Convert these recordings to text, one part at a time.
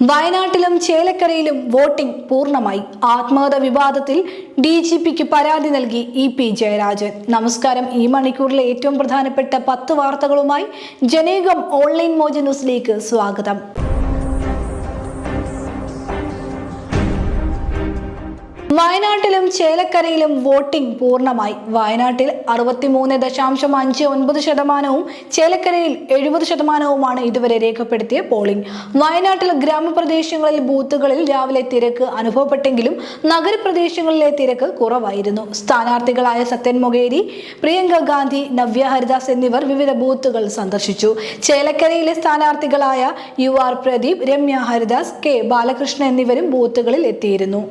വയനാട്ടിലും ചേലക്കരയിലും വോട്ടിംഗ് പൂർണമായി. ആത്മഹത്യ വിവാദത്തിൽ ഡി ജി പിക്ക് പരാതി നൽകി ഇ പി ജയരാജൻ. നമസ്കാരം. ഈ മണിക്കൂറിലെ ഏറ്റവും പ്രധാനപ്പെട്ട പത്ത് വാർത്തകളുമായി ജനേകം ഓൺലൈൻ മോജ ന്യൂസിലേക്ക് സ്വാഗതം. വയനാട്ടിലും ചേലക്കരയിലും വോട്ടിംഗ് പൂർണമായി. വയനാട്ടിൽ അറുപത്തിമൂന്ന് ദശാംശം അഞ്ച് ഒൻപത് ശതമാനവും ചേലക്കരയിൽ എഴുപത് ശതമാനവുമാണ് ഇതുവരെ രേഖപ്പെടുത്തിയ പോളിംഗ്. വയനാട്ടിൽ ഗ്രാമപ്രദേശങ്ങളിൽ ബൂത്തുകളിൽ രാവിലെ തിരക്ക് അനുഭവപ്പെട്ടെങ്കിലും നഗരപ്രദേശങ്ങളിലെ തിരക്ക് കുറവായിരുന്നു. സ്ഥാനാർത്ഥികളായ സത്യൻ മൊകേരി പ്രിയങ്ക ഗാന്ധി നവ്യ ഹരിദാസ് എന്നിവർ വിവിധ ബൂത്തുകൾ സന്ദർശിച്ചു. ചേലക്കരയിലെ സ്ഥാനാർത്ഥികളായ U R Pradeep Ramya Haridas K Balakrishnan എന്നിവരും ബൂത്തുകളിൽ എത്തിയിരുന്നു.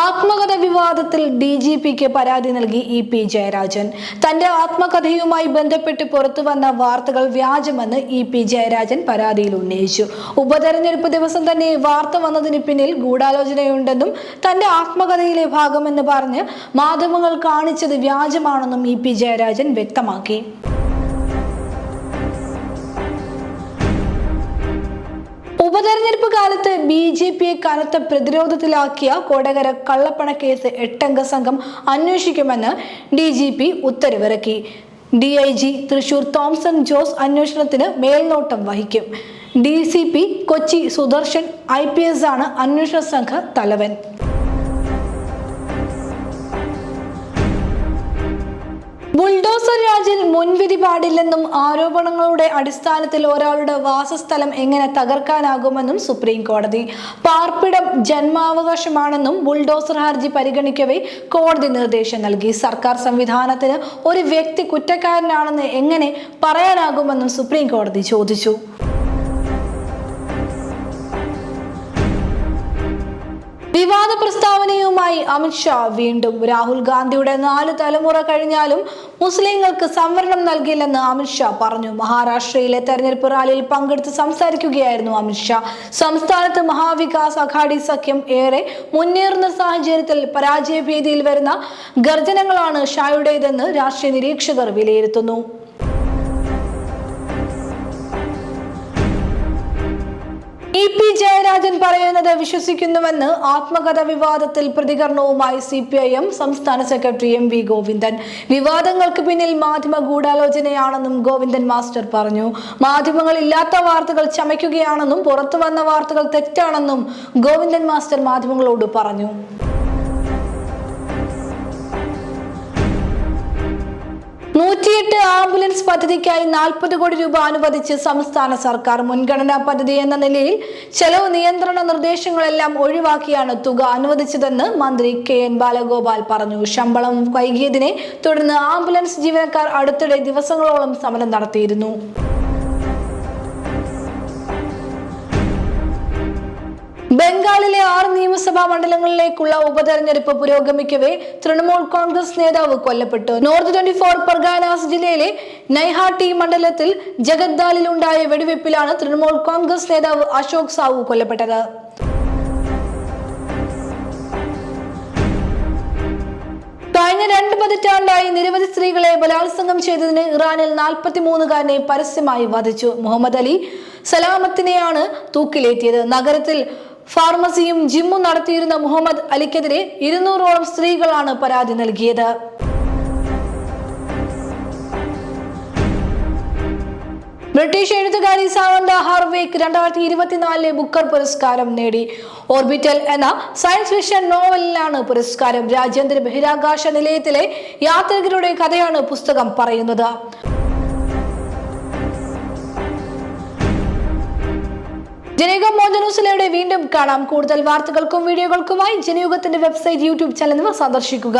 ആത്മകഥ വിവാദത്തിൽ ഡി ജി പിക്ക് പരാതി നൽകി ഇ പി ജയരാജൻ. തന്റെ ആത്മകഥയുമായി ബന്ധപ്പെട്ട് പുറത്തു വന്ന വാർത്തകൾ വ്യാജമെന്ന് ഇ പി ജയരാജൻ പരാതിയിൽ ഉന്നയിച്ചു. ഉപതെരഞ്ഞെടുപ്പ് ദിവസം തന്നെ വാർത്ത വന്നതിന് പിന്നിൽ ഗൂഢാലോചനയുണ്ടെന്നും തന്റെ ആത്മകഥയിലെ ഭാഗമെന്ന് പറഞ്ഞ് മാധ്യമങ്ങൾ കാണിച്ചത് വ്യാജമാണെന്നും ഇ പി ജയരാജൻ വ്യക്തമാക്കി. ബി ജെ പിയെ കനത്ത പ്രതിരോധത്തിലാക്കിയ കൊടകര കള്ളപ്പണ കേസ് എട്ടംഗ സംഘം അന്വേഷിക്കുമെന്ന് ഡി ജി പി ഉത്തരവിറക്കി. D I G Thrissur Thomson Jose അന്വേഷണത്തിന് മേൽനോട്ടം വഹിക്കും. D C P Kochi Sudarshan I P S ആണ് അന്വേഷണ സംഘ തലവൻ. ബുൾഡോസർ രാജിൽ മുൻവിധി പാടില്ലെന്നും ആരോപണങ്ങളുടെ അടിസ്ഥാനത്തിൽ ഒരാളുടെ വാസസ്ഥലം എങ്ങനെ തകർക്കാനാകുമെന്നും സുപ്രീം കോടതി. പാർപ്പിടം ജന്മാവകാശമാണെന്നും ബുൾഡോസർ ഹർജി പരിഗണിക്കവേ കോടതി നിർദ്ദേശം നൽകി. സർക്കാർ സംവിധാനത്തിന് ഒരു വ്യക്തി കുറ്റക്കാരനാണെന്ന് എങ്ങനെ പറയാനാകുമെന്നും സുപ്രീം കോടതി ചോദിച്ചു. വിവാദ പ്രസ്താവനയുമായി അമിത്ഷാ വീണ്ടും രാഹുൽ ഗാന്ധിയുടെ നാല് തലമുറ കഴിഞ്ഞാലും മുസ്ലിങ്ങൾക്ക് സംവരണം നൽകില്ലെന്ന് അമിത്ഷാ പറഞ്ഞു. മഹാരാഷ്ട്രയിലെ തെരഞ്ഞെടുപ്പ് റാലിയിൽ പങ്കെടുത്ത് സംസാരിക്കുകയായിരുന്നു അമിത്ഷാ സംസ്ഥാനത്ത് മഹാവികാസ് അഘാടി സഖ്യം ഏറെ മുന്നേറുന്ന സാഹചര്യത്തിൽ പരാജയ ഭീതിയിൽ വരുന്ന ഗർജനങ്ങളാണ് ഷായുടേതെന്ന് രാഷ്ട്രീയ നിരീക്ഷകർ വിലയിരുത്തുന്നു. ഇ പി ജയരാജൻ പറയുന്നത് വിശ്വസിക്കുന്നുവെന്ന് ആത്മകഥ വിവാദത്തിൽ പ്രതികരണവുമായി സി പി ഐ എം സംസ്ഥാന സെക്രട്ടറി എം വി ഗോവിന്ദൻ. വിവാദങ്ങൾക്ക് പിന്നിൽ മാധ്യമ ഗൂഢാലോചനയാണെന്നും ഗോവിന്ദൻ മാസ്റ്റർ പറഞ്ഞു. മാധ്യമങ്ങൾ ഇല്ലാത്ത വാർത്തകൾ ചമയ്ക്കുകയാണെന്നും പുറത്തു വന്ന വാർത്തകൾ തെറ്റാണെന്നും ഗോവിന്ദൻ മാസ്റ്റർ മാധ്യമങ്ങളോട് പറഞ്ഞു. നൂറ്റിയെട്ട് ആംബുലൻസ് പദ്ധതിക്കായി നാൽപ്പത് കോടി രൂപ അനുവദിച്ച് സംസ്ഥാന സർക്കാർ മുൻഗണനാ പദ്ധതി എന്ന നിലയിൽ ചെലവ് നിയന്ത്രണ നിർദ്ദേശങ്ങളെല്ലാം ഒഴിവാക്കിയാണ് തുക അനുവദിച്ചതെന്ന് മന്ത്രി കെ എൻ ബാലഗോപാൽ പറഞ്ഞു. ശമ്പളം വൈകിയതിനെ തുടർന്ന് ആംബുലൻസ് ജീവനക്കാർ അടുത്തിടെ ദിവസങ്ങളോളം സമരം നടത്തിയിരുന്നു. ബംഗാളിലെ ആറ് നിയമസഭാ മണ്ഡലങ്ങളിലേക്കുള്ള ഉപതെരഞ്ഞെടുപ്പ് പുരോഗമിക്കവേ തൃണമൂൽ കോൺഗ്രസ് നേതാവ് കൊല്ലപ്പെട്ടു. നോർത്ത് ട്വന്റി ഫോർ പർഗാനാസ് ജില്ലയിലെ നൈഹാട്ടി മണ്ഡലത്തിൽ ജഗദ്ദാലിലുണ്ടായ വെടിവെപ്പിലാണ് തൃണമൂൽ കോൺഗ്രസ് നേതാവ് അശോക് സാവു കൊല്ലപ്പെട്ടത്. കഴിഞ്ഞ രണ്ട് പതിറ്റാണ്ടായി നിരവധി സ്ത്രീകളെ ബലാത്സംഗം ചെയ്തതിന് ഇറാനിൽ നാൽപ്പത്തിമൂന്നുകാരനെ പരസ്യമായി വധിച്ചു. മുഹമ്മദ് അലി സലാമത്തിനെയാണ് തൂക്കിലേറ്റിയത്. നഗരത്തിൽ ഫാർമസിയും ജിമ്മും നടത്തിയിരുന്ന മുഹമ്മദ് അലിക്കെതിരെ ഇരുന്നൂറോളം സ്ത്രീകളാണ് പരാതി നൽകിയത്. ബ്രിട്ടീഷ് എഴുത്തുകാരി സാവന്ത ഹാർവേക്ക് രണ്ടായിരത്തി ഇരുപത്തിനാലിലെ ബുക്കർ പുരസ്കാരം നേടി. ഓർബിറ്റൽ എന്ന സയൻസ് ഫിക്ഷൻ നോവലിലാണ് പുരസ്കാരം. രാജ്യാന്തര ബഹിരാകാശ നിലയത്തിലെ യാത്രികരുടെ കഥയാണ് പുസ്തകം പറയുന്നത്. ജനയുഗം മോജ ന്യൂസിലൂടെ വീണ്ടും കാണാം. കൂടുതൽ വാർത്തകൾക്കും വീഡിയോകൾക്കുമായി ജനയുഗത്തിന്റെ വെബ്സൈറ്റ് യൂട്യൂബ് ചാനൽ സന്ദർശിക്കുക.